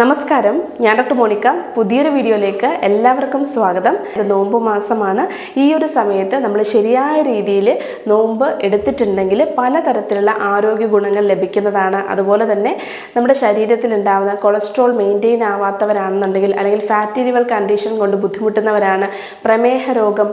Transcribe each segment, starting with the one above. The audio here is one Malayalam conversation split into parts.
നമസ്കാരം. ഞാൻ ഡോക്ടർ മോണിക്ക. പുതിയൊരു വീഡിയോയിലേക്ക് എല്ലാവർക്കും സ്വാഗതം. നോമ്പ് മാസമാണ്. ഈ ഒരു സമയത്ത് നമ്മൾ ശരിയായ രീതിയിൽ നോമ്പ് എടുത്തിട്ടുണ്ടെങ്കിൽ പലതരത്തിലുള്ള ആരോഗ്യ ഗുണങ്ങൾ ലഭിക്കുന്നതാണ്. അതുപോലെ തന്നെ നമ്മുടെ ശരീരത്തിൽ ഉണ്ടാകുന്ന കൊളസ്ട്രോൾ മെയിന്റെയിൻ ആവാത്തവരാണെന്നുണ്ടെങ്കിൽ അല്ലെങ്കിൽ ഫാറ്റി ലിവർ കണ്ടീഷൻ കൊണ്ട് ബുദ്ധിമുട്ടുന്നവരാണ്. പ്രമേഹ രോഗം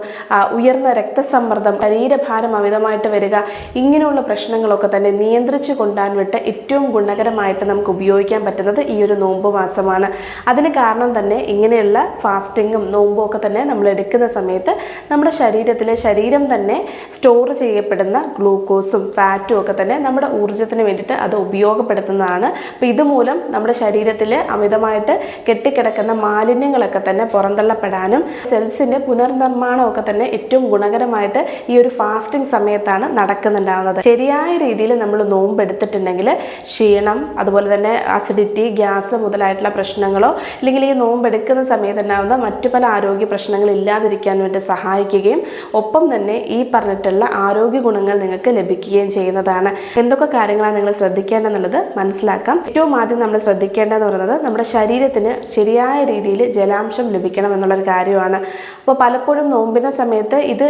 ഉയർന്ന രക്തസമ്മർദ്ദം ശരീരഭാരം അമിതമായിട്ട് വരിക ഇങ്ങനെയുള്ള പ്രശ്നങ്ങളൊക്കെ തന്നെ നിയന്ത്രിച്ചു കൊണ്ടാൻ വിട്ട് ഏറ്റവും ഗുണകരമായിട്ട് നമുക്ക് ഉപയോഗിക്കാൻ പറ്റുന്നത് ഈ ഒരു നോമ്പ് മാസമാണ് അതിന് കാരണം തന്നെ ഇങ്ങനെയുള്ള ഫാസ്റ്റിങ്ങും നോമ്പും ഒക്കെ തന്നെ നമ്മൾ എടുക്കുന്ന സമയത്ത് നമ്മുടെ ശരീരത്തിലെ ശരീരം തന്നെ സ്റ്റോർ ചെയ്യപ്പെടുന്ന ഗ്ലൂക്കോസും ഫാറ്റും ഒക്കെ തന്നെ നമ്മുടെ ഊർജത്തിന് വേണ്ടിയിട്ട് അത് ഉപയോഗപ്പെടുത്തുന്നതാണ്. അപ്പോൾ ഇതുമൂലം നമ്മുടെ ശരീരത്തിൽ അമിതമായിട്ട് കെട്ടിക്കിടക്കുന്ന മാലിന്യങ്ങളൊക്കെ തന്നെ പുറന്തള്ളപ്പെടാനും സെൽസിന്റെ പുനർനിർമ്മാണമൊക്കെ തന്നെ ഏറ്റവും ഗുണകരമായിട്ട് ഈ ഒരു ഫാസ്റ്റിംഗ് സമയത്താണ് നടക്കുന്നുണ്ടാകുന്നത് ശരിയായ രീതിയിൽ നമ്മൾ നോമ്പ് എടുത്തിട്ടുണ്ടെങ്കിൽ ക്ഷീണം അതുപോലെ തന്നെ അസിഡിറ്റി ഗ്യാസ് മുതലായിട്ടുള്ള പ്രശ്നങ്ങളോ അല്ലെങ്കിൽ ഈ നോമ്പ് എടുക്കുന്ന സമയത്ത് ഉണ്ടാകുന്ന മറ്റു പല ആരോഗ്യ പ്രശ്നങ്ങൾ ഇല്ലാതിരിക്കാൻ വേണ്ടി സഹായിക്കുകയും ഒപ്പം തന്നെ ഈ പറഞ്ഞിട്ടുള്ള ആരോഗ്യ ഗുണങ്ങൾ നിങ്ങൾക്ക് ലഭിക്കുകയും ചെയ്യുന്നതാണ്. എന്തൊക്കെ കാര്യങ്ങളാണ് നിങ്ങൾ ശ്രദ്ധിക്കേണ്ടതെന്നുള്ളത് മനസ്സിലാക്കാം. ഏറ്റവും ആദ്യം നമ്മൾ ശ്രദ്ധിക്കേണ്ടതെന്ന് പറയുന്നത് നമ്മുടെ ശരീരത്തിന് ശരിയായ രീതിയിൽ ജലാംശം ലഭിക്കണം എന്നുള്ളൊരു കാര്യമാണ്. അപ്പോൾ പലപ്പോഴും നോമ്പിന്റെ സമയത്ത് ഇത്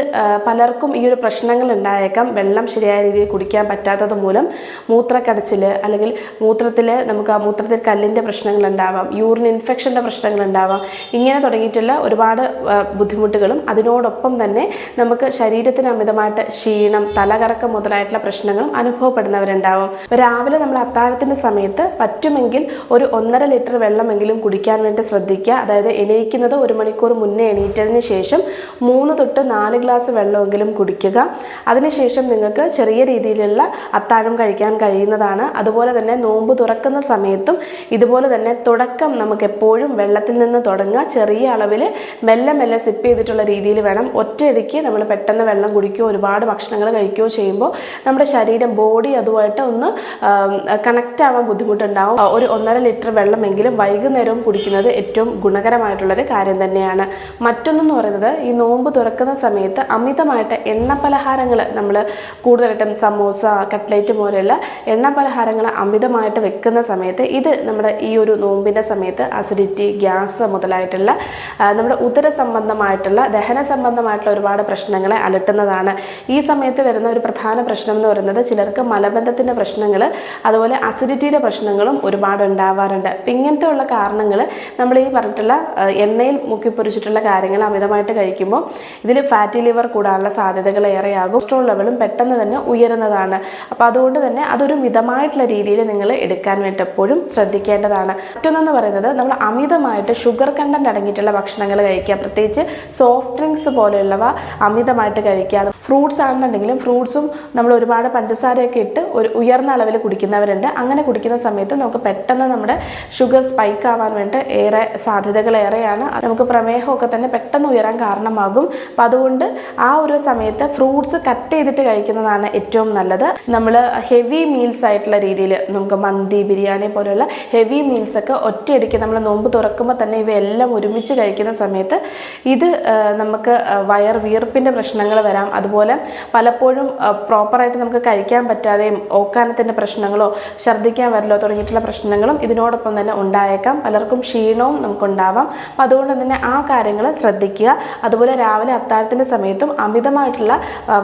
പലർക്കും ഈ ഒരു പ്രശ്നങ്ങൾ ഉണ്ടായേക്കാം. വെള്ളം ശരിയായ രീതിയിൽ കുടിക്കാൻ പറ്റാത്തത് മൂലം മൂത്രക്കടച്ചിൽ അല്ലെങ്കിൽ മൂത്രത്തിൽ നമുക്ക് ആ മൂത്രത്തിൽ കല്ലിന്റെ പ്രശ്നങ്ങൾ ഉണ്ടാവാം യൂറിൻ ഇൻഫെക്ഷന്റെ പ്രശ്നങ്ങളുണ്ടാവാം ഇങ്ങനെ തുടങ്ങിയിട്ടുള്ള ഒരുപാട് ബുദ്ധിമുട്ടുകളും അതിനോടൊപ്പം തന്നെ നമുക്ക് ശരീരത്തിന് അമിതമായിട്ട് ക്ഷീണം തലകറക്കം മുതലായിട്ടുള്ള പ്രശ്നങ്ങളും അനുഭവപ്പെടുന്നവരുണ്ടാവും. രാവിലെ നമ്മൾ അത്താഴത്തിന്റെ സമയത്ത് പറ്റുമെങ്കിൽ ഒരു ഒന്നര ലിറ്റർ വെള്ളമെങ്കിലും കുടിക്കാൻ വേണ്ടി ശ്രദ്ധിക്കുക. അതായത് എണീക്കുന്നത് ഒരു മണിക്കൂർ മുന്നേ എണീറ്റതിന് ശേഷം മൂന്ന് തൊട്ട് നാല് ഗ്ലാസ് വെള്ളമെങ്കിലും കുടിക്കുക. അതിനുശേഷം നിങ്ങൾക്ക് ചെറിയ രീതിയിലുള്ള അത്താഴം കഴിക്കാൻ കഴിയുന്നതാണ്. അതുപോലെ തന്നെ നോമ്പ് തുറക്കുന്ന സമയത്തും ഇതുപോലെ തന്നെ തുടക്കം നമുക്ക് എപ്പോഴും വെള്ളത്തിൽ നിന്ന് തുടങ്ങുക. ചെറിയ അളവിൽ മെല്ലെ മെല്ലെ സിപ്പ് ചെയ്തിട്ടുള്ള രീതിയിൽ വേണം. ഒറ്റയടിക്ക് നമ്മൾ പെട്ടെന്ന് വെള്ളം കുടിക്കുകയോ ഒരുപാട് ഭക്ഷണങ്ങൾ കഴിക്കുകയോ ചെയ്യുമ്പോൾ നമ്മുടെ ശരീരം ബോഡി അതുമായിട്ട് ഒന്ന് കണക്റ്റ് ആവാൻ ബുദ്ധിമുട്ടുണ്ടാവും. ഒരു ഒന്നര ലിറ്റർ വെള്ളമെങ്കിലും വൈകുന്നേരവും കുടിക്കുന്നത് ഏറ്റവും ഗുണകരമായിട്ടുള്ളൊരു കാര്യം തന്നെയാണ്. മറ്റൊന്നെന്ന് പറയുന്നത് ഈ നോമ്പ് തുറക്കുന്ന സമയത്ത് അമിതമായിട്ട് എണ്ണ പലഹാരങ്ങൾ നമ്മൾ കൂടുതലായിട്ടും സമോസ കട്ട്ലേറ്റ് പോലെയുള്ള എണ്ണ പലഹാരങ്ങൾ അമിതമായിട്ട് വെക്കുന്ന സമയത്ത് ഇത് നമ്മുടെ ഈ ഒരു നോമ്പിന്റെ സമയത്ത് അസിഡിറ്റി ഗ്യാസ് മുതലായിട്ടുള്ള നമ്മുടെ ഉദര സംബന്ധമായിട്ടുള്ള ദഹന സംബന്ധമായിട്ടുള്ള ഒരുപാട് പ്രശ്നങ്ങളെ അലട്ടുന്നതാണ്. ഈ സമയത്ത് വരുന്ന ഒരു പ്രധാന പ്രശ്നം എന്ന് പറയുന്നത് ചിലർക്ക് മലബന്ധത്തിന്റെ പ്രശ്നങ്ങൾ അതുപോലെ അസിഡിറ്റിയുടെ പ്രശ്നങ്ങളും ഒരുപാട് ഉണ്ടാവാറുണ്ട്. അപ്പം ഇങ്ങനത്തെ ഉള്ള കാരണങ്ങൾ നമ്മൾ ഈ പറഞ്ഞിട്ടുള്ള എണ്ണയിൽ മുക്കിപ്പൊരിച്ചിട്ടുള്ള കാര്യങ്ങൾ അമിതമായിട്ട് കഴിക്കുമ്പോൾ ഇതിൽ ഫാറ്റി ലിവർ കൂടാനുള്ള സാധ്യതകൾ ഏറെയാകും. കൊളസ്ട്രോൾ ലെവലും പെട്ടെന്ന് തന്നെ ഉയരുന്നതാണ്. അപ്പോൾ അതുകൊണ്ട് തന്നെ അതൊരു മിതമായിട്ടുള്ള രീതിയിൽ നിങ്ങൾ എടുക്കാൻ വേണ്ടി എപ്പോഴും ശ്രദ്ധിക്കേണ്ടതാണ്. മറ്റൊന്നെന്ന് പറയുന്നത് നമ്മൾ അമിതമായിട്ട് ഷുഗർ കണ്ടന്റ് അടങ്ങിയിട്ടുള്ള ഭക്ഷണങ്ങൾ കഴിക്കുക. പ്രത്യേകിച്ച് സോഫ്റ്റ് ഡ്രിങ്ക്സ് പോലെയുള്ളവ അമിതമായിട്ട് കഴിക്കുക. ഫ്രൂട്ട്സ് ആണെന്നുണ്ടെങ്കിലും ഫ്രൂട്ട്സും നമ്മൾ ഒരുപാട് പഞ്ചസാരയൊക്കെ ഇട്ട് ഒരു ഉയർന്ന അളവിൽ കുടിക്കുന്നവരുണ്ട്. അങ്ങനെ കുടിക്കുന്ന സമയത്ത് നമുക്ക് പെട്ടെന്ന് നമ്മുടെ ഷുഗർ സ്പൈക്ക് ആവാൻ വേണ്ടി ഏറെ സാധ്യതകൾ ഏറെയാണ്. നമുക്ക് പ്രമേഹമൊക്കെ തന്നെ പെട്ടെന്ന് ഉയരാൻ കാരണമാകും. അപ്പം അതുകൊണ്ട് ആ ഒരു സമയത്ത് ഫ്രൂട്ട്സ് കട്ട് ചെയ്തിട്ട് കഴിക്കുന്നതാണ് ഏറ്റവും നല്ലത്. നമ്മൾ ഹെവി മീൽസ് ആയിട്ടുള്ള രീതിയിൽ നമുക്ക് മന്തി ബിരിയാണി പോലെയുള്ള ഹെവി മീൽസ് ഒക്കെ ഒറ്റയടിക്ക് നമ്മൾ നോമ്പ് തുറക്കുമ്പോൾ തന്നെ ഇവയെല്ലാം ഒരുമിച്ച് കഴിക്കുന്ന സമയത്ത് ഇത് നമുക്ക് വയർ വീർപ്പിന്റെ പ്രശ്നങ്ങൾ വരാം. അതുപോലെ പലപ്പോഴും പ്രോപ്പറായിട്ട് നമുക്ക് കഴിക്കാൻ പറ്റാതെയും ഓക്കാനത്തിന്റെ പ്രശ്നങ്ങളോ ഛർദ്ദിക്കാൻ വരലോ തുടങ്ങിയിട്ടുള്ള പ്രശ്നങ്ങളും ഇതിനോടൊപ്പം തന്നെ ഉണ്ടായേക്കാം. പലർക്കും ക്ഷീണവും നമുക്കുണ്ടാവാം. അപ്പം അതുകൊണ്ട് തന്നെ ആ കാര്യങ്ങൾ ശ്രദ്ധിക്കുക. അതുപോലെ രാവിലെ അത്താഴത്തിന്റെ സമയത്തും അമിതമായിട്ടുള്ള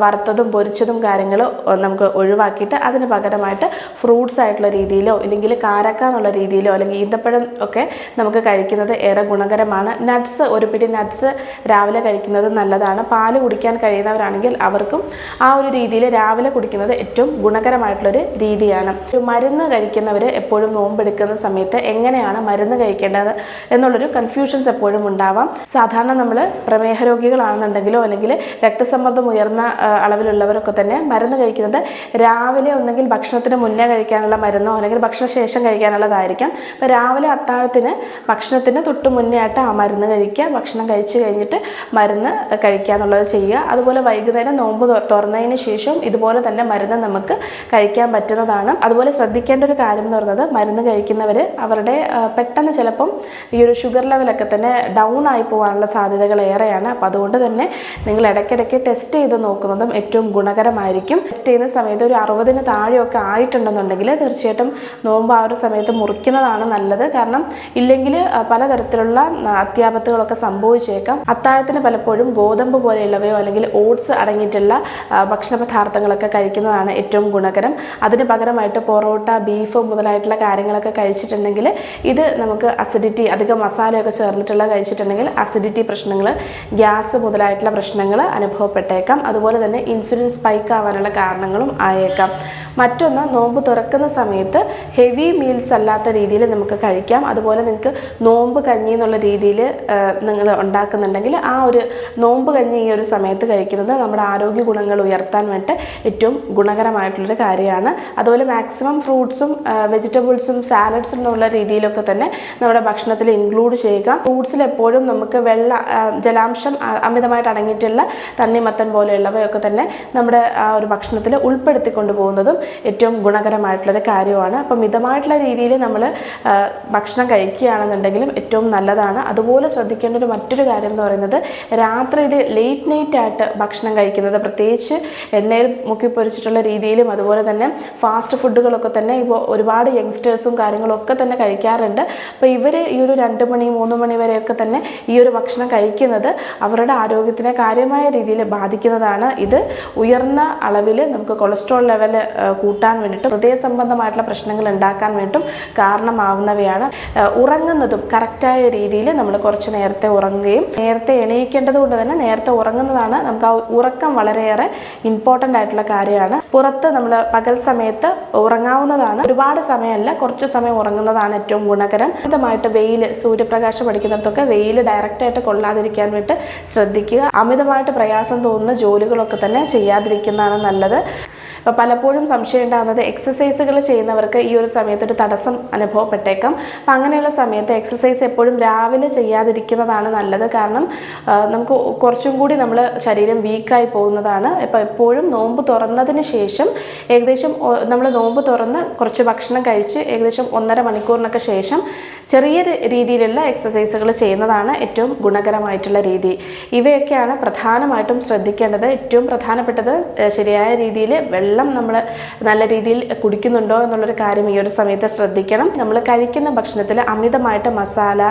വറുത്തതും പൊരിച്ചതും കാര്യങ്ങൾ നമുക്ക് ഒഴിവാക്കിയിട്ട് അതിന് പകരമായിട്ട് ഫ്രൂട്ട്സ് ആയിട്ടുള്ള രീതിയിലോ ഇല്ലെങ്കിൽ കാരക്ക എന്നുള്ള രീതിയിലോ അല്ലെങ്കിൽ ഈന്തപ്പഴം ഒക്കെ നമുക്ക് കഴിക്കുന്നത് ഏറെ ഗുണകരമാണ്. നട്ട്സ് ഒരു പിടി നട്ട്സ് രാവിലെ കഴിക്കുന്നത് നല്ലതാണ്. പാൽ കുടിക്കാൻ കഴിയുന്നവരാണെങ്കിൽ അവർക്കും ആ ഒരു രീതിയിൽ രാവിലെ കുടിക്കുന്നത് ഏറ്റവും ഗുണകരമായിട്ടുള്ളൊരു രീതിയാണ്. ഒരു മരുന്ന് കഴിക്കുന്നവർ എപ്പോഴും നോമ്പെടുക്കുന്ന സമയത്ത് എങ്ങനെയാണ് മരുന്ന് കഴിക്കേണ്ടത് എന്നുള്ളൊരു കൺഫ്യൂഷൻസ് എപ്പോഴും ഉണ്ടാവാം. സാധാരണ നമ്മൾ പ്രമേഹ രോഗികളാണെന്നുണ്ടെങ്കിലോ അല്ലെങ്കിൽ രക്തസമ്മർദ്ദം ഉയർന്ന അളവിലുള്ളവരൊക്കെ തന്നെ മരുന്ന് കഴിക്കുന്നത് രാവിലെ ഒന്നെങ്കിൽ ഭക്ഷണത്തിന് മുന്നേ കഴിക്കാനുള്ള മരുന്നോ അല്ലെങ്കിൽ ഭക്ഷണശേഷം കഴിക്കാനുള്ളതായിരിക്കാം. അപ്പോൾ രാവിലെ അത്താഴത്തിന് ഭക്ഷണത്തിന് തൊട്ട് മുന്നേ ആയിട്ട് ആ മരുന്ന് കഴിക്കുക. ഭക്ഷണം കഴിച്ച് കഴിഞ്ഞിട്ട് മരുന്ന് കഴിക്കുക എന്നുള്ളത് ചെയ്യുക. അതുപോലെ വൈകുന്നേരം നോമ്പ് തുറ- തുറന്നതിന് ശേഷം ഇതുപോലെ തന്നെ മരുന്ന് നമുക്ക് കഴിക്കാൻ പറ്റുന്നതാണ്. അതുപോലെ ശ്രദ്ധിക്കേണ്ട ഒരു കാര്യം എന്ന് പറയുന്നത് മരുന്ന് കഴിക്കുന്നവർ അവരുടെ പെട്ടെന്ന് ചിലപ്പം ഈ ഒരു ഷുഗർ ലെവലൊക്കെ തന്നെ ഡൗൺ ആയി പോകാനുള്ള സാധ്യതകൾ ഏറെയാണ്. അപ്പോൾ അതുകൊണ്ട് തന്നെ നിങ്ങൾ ഇടയ്ക്കിടയ്ക്ക് ടെസ്റ്റ് ചെയ്ത് നോക്കുന്നതും ഏറ്റവും ഗുണകരമായിരിക്കും. ടെസ്റ്റ് ചെയ്യുന്ന സമയത്ത് ഒരു അറുപതിന് താഴെയൊക്കെ ആയിട്ടുണ്ടെന്നുണ്ടെങ്കിൽ തീർച്ചയായിട്ടും നോമ്പ് ആ ഒരു സമയത്ത് മുറിക്കുന്നതാണ് നല്ലത്. കാരണം ഇല്ലെങ്കിൽ പലതരത്തിലുള്ള അത്യാപത്തുകളൊക്കെ സംഭവിച്ചേക്കാം. അത്താഴത്തിന് പലപ്പോഴും ഗോതമ്പ് പോലെയുള്ളവയോ അല്ലെങ്കിൽ ഓട്സ് അടങ്ങിയിട്ടുള്ള ഭക്ഷണ പദാർത്ഥങ്ങളൊക്കെ കഴിക്കുന്നതാണ് ഏറ്റവും ഗുണകരം. അതിന് പകരമായിട്ട് പൊറോട്ട ബീഫ് മുതലായിട്ടുള്ള കാര്യങ്ങളൊക്കെ കഴിച്ചിട്ടുണ്ടെങ്കിൽ ഇത് നമുക്ക് അസിഡിറ്റി അധികം മസാലയൊക്കെ ചേർന്നിട്ടുള്ള കഴിച്ചിട്ടുണ്ടെങ്കിൽ അസിഡിറ്റി പ്രശ്നങ്ങൾ ഗ്യാസ് മുതലായിട്ടുള്ള പ്രശ്നങ്ങൾ അനുഭവപ്പെട്ടേക്കാം. അതുപോലെ തന്നെ ഇൻസുലിൻ സ്പൈക്ക് ആവാനുള്ള കാരണങ്ങളും ആയേക്കാം. മറ്റൊന്ന് നോമ്പ് തുറക്കുന്ന സമയത്ത് ഹെവി മീൽസ് അല്ലാത്ത രീതിയിൽ നമുക്ക് കഴിക്കാം. അതുപോലെ നിങ്ങൾക്ക് നോമ്പ് കഞ്ഞി എന്നുള്ള രീതിയിൽ നിങ്ങൾ ഉണ്ടാക്കുന്നുണ്ടെങ്കിൽ ആ ഒരു നോമ്പ് കഞ്ഞി ഈ ഒരു സമയത്ത് കഴിക്കുന്നത് നമ്മുടെ ആരോഗ്യ ഗുണങ്ങൾ ഉയർത്താൻ വേണ്ടിയിട്ട് ഏറ്റവും ഗുണകരമായിട്ടുള്ളൊരു കാര്യമാണ്. അതുപോലെ മാക്സിമം ഫ്രൂട്ട്സും വെജിറ്റബിൾസും സാലഡ്സും എന്നുള്ള രീതിയിലൊക്കെ തന്നെ നമ്മുടെ ഭക്ഷണത്തിൽ ഇൻക്ലൂഡ് ചെയ്യുക. ഫ്രൂട്ട്സിൽ എപ്പോഴും നമുക്ക് വെള്ള ജലാംശം അമിതമായിട്ട് അടങ്ങിയിട്ടുള്ള തണ്ണിമത്തൻ പോലെയുള്ളവയൊക്കെ തന്നെ നമ്മുടെ ആ ഒരു ഭക്ഷണത്തിൽ ഉൾപ്പെടുത്തിക്കൊണ്ട് പോകുന്നതും ഏറ്റവും ഗുണകരമായിട്ടുള്ളൊരു കാര്യമാണ്. അപ്പം മിതമായിട്ടുള്ള രീതിയിൽ നമ്മൾ ഭക്ഷണം കഴിക്കുകയാണെന്നുണ്ടെങ്കിലും ഏറ്റവും നല്ലതാണ്. അതുപോലെ ശ്രദ്ധിക്കേണ്ട ഒരു മറ്റൊരു കാര്യം എന്ന് പറയുന്നത് രാത്രിയിൽ ലേറ്റ് നൈറ്റ് ആയിട്ട് ഭക്ഷണം കഴിക്കുന്നത്. പ്രത്യേകിച്ച് എണ്ണയിൽ മുക്കി പൊരിച്ചിട്ടുള്ള രീതിയിലും അതുപോലെ തന്നെ ഫാസ്റ്റ് ഫുഡുകളൊക്കെ തന്നെ ഇപ്പോൾ ഒരുപാട് യങ്സ്റ്റേഴ്സും കാര്യങ്ങളും ഒക്കെ തന്നെ കഴിക്കാറുണ്ട്. അപ്പോൾ ഇവർ ഈ ഒരു രണ്ട് മണി മൂന്ന് മണി വരെയൊക്കെ തന്നെ ഈ ഒരു ഭക്ഷണം കഴിക്കുന്നത് അവരുടെ ആരോഗ്യത്തിനെ കാര്യമായ രീതിയിൽ ബാധിക്കുന്നതാണ്. ഇത് ഉയർന്ന അളവിൽ നമുക്ക് കൊളസ്ട്രോൾ ലെവൽ കൂട്ടാൻ വേണ്ടിയിട്ടും ഹൃദയ സംബന്ധമായിട്ടുള്ള പ്രശ്നങ്ങൾ ഉണ്ടാക്കാൻ വേണ്ടിയിട്ടും കാരണമാവുന്നവയാണ് ആ, ഉറങ്ങുന്നതും കറക്റ്റായ രീതിയിൽ നമ്മൾ കുറച്ച് നേരത്തെ ഉറങ്ങുകയും നേരത്തെ എണീക്കേണ്ടത് കൊണ്ട് തന്നെ നേരത്തെ ഉറങ്ങുന്നതാണ് നമുക്ക് ആ ഉറക്കം വളരെയേറെ ഇമ്പോർട്ടന്റ് ആയിട്ടുള്ള കാര്യമാണ്. പുറത്ത് നമ്മൾ പകൽ സമയത്ത് ഉറങ്ങാവുന്നതാണ്. ഒരുപാട് സമയമല്ല കുറച്ച് സമയം ഉറങ്ങുന്നതാണ് ഏറ്റവും ഗുണകരം. അമിതമായിട്ട് വെയിൽ സൂര്യപ്രകാശം അടിക്കുന്നിടത്തൊക്കെ വെയിൽ ഡയറക്റ്റായിട്ട് കൊള്ളാതിരിക്കാൻ വേണ്ടി ശ്രദ്ധിക്കുക. അമിതമായിട്ട് പ്രയാസം തോന്നുന്ന ജോലികളൊക്കെ തന്നെ ചെയ്യാതിരിക്കുന്നതാണ് നല്ലത്. പലപ്പോഴും സംശയം ഉണ്ടാകുന്നത് എക്സസൈസുകൾ ചെയ്യുന്നവർക്ക് ഈ ഒരു സമയത്ത് ഒരു തടസ്സം അനുഭവപ്പെട്ടേക്കാം. അപ്പം അങ്ങനെയുള്ള സമയത്ത് എക്സസൈസ് എപ്പോഴും രാവിലെ ചെയ്യാതിരിക്കുന്നതാണ് നല്ലത്. കാരണം നമുക്ക് കുറച്ചും കൂടി നമ്മൾ ശരീരം വീക്കായി പോകുന്നതാണ്. ഇപ്പോൾ എപ്പോഴും നോമ്പ് തുറന്നതിന് ശേഷം ഏകദേശം നമ്മൾ നോമ്പ് തുറന്ന് കുറച്ച് ഭക്ഷണം കഴിച്ച് ഏകദേശം ഒന്നര മണിക്കൂറിനൊക്കെ ശേഷം ചെറിയ രീതിയിലുള്ള എക്സസൈസുകൾ ചെയ്യുന്നതാണ് ഏറ്റവും ഗുണകരമായിട്ടുള്ള രീതി. ഇവയൊക്കെയാണ് പ്രധാനമായിട്ടും ശ്രദ്ധിക്കേണ്ടത്. ഏറ്റവും പ്രധാനപ്പെട്ടത് ശരിയായ രീതിയിൽ വെള്ളം നമ്മൾ നല്ല രീതിയിൽ കുടിക്കുന്നുണ്ടോ എന്നുള്ളൊരു കാര്യം ഈ ഒരു സമയത്ത് ശ്രദ്ധിക്കണം. നമ്മൾ കഴിക്കുന്ന ഭക്ഷണത്തിൽ അമിതമായിട്ട് മസാല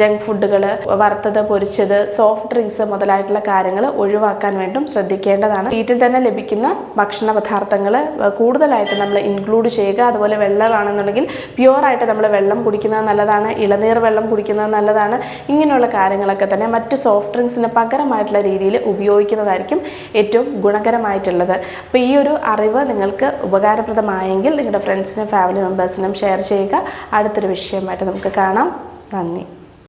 ജങ്ക് ഫുഡുകൾ വറുത്തത് പൊരിച്ചത് സോഫ്റ്റ് ഡ്രിങ്ക്സ് മുതലായിട്ടുള്ള കാര്യങ്ങൾ ഒഴിവാക്കാൻ വേണ്ടും ശ്രദ്ധിക്കേണ്ടതാണ്. വീട്ടിൽ തന്നെ ലഭിക്കുന്ന ഭക്ഷണ പദാർത്ഥങ്ങൾ കൂടുതലായിട്ട് നമ്മൾ ഇൻക്ലൂഡ് ചെയ്യുക. അതുപോലെ വെള്ളമാണെന്നുണ്ടെങ്കിൽ പ്യുവറായിട്ട് നമ്മൾ വെള്ളം കുടിക്കുന്നത് നല്ലതാണ്. ഇളനീർ വെള്ളം കുടിക്കുന്നത് നല്ലതാണ്. ഇങ്ങനെയുള്ള കാര്യങ്ങളൊക്കെ തന്നെ മറ്റ് സോഫ്റ്റ് ഡ്രിങ്ക്സിന് പകരമായിട്ടുള്ള രീതിയിൽ ഉപയോഗിക്കുന്നതായിരിക്കും ഏറ്റവും ഗുണകരമായിട്ടുള്ളത്. അപ്പോൾ ഈ ഒരു അറിവ് നിങ്ങൾക്ക് ഉപകാരപ്രദമായെങ്കിൽ നിങ്ങളുടെ ഫ്രണ്ട്സിനും ഫാമിലി മെമ്പേഴ്സിനും ഷെയർ ചെയ്യുക. അടുത്തൊരു വിഷയമായിട്ട് നമുക്ക് കാണാം. നന്ദി.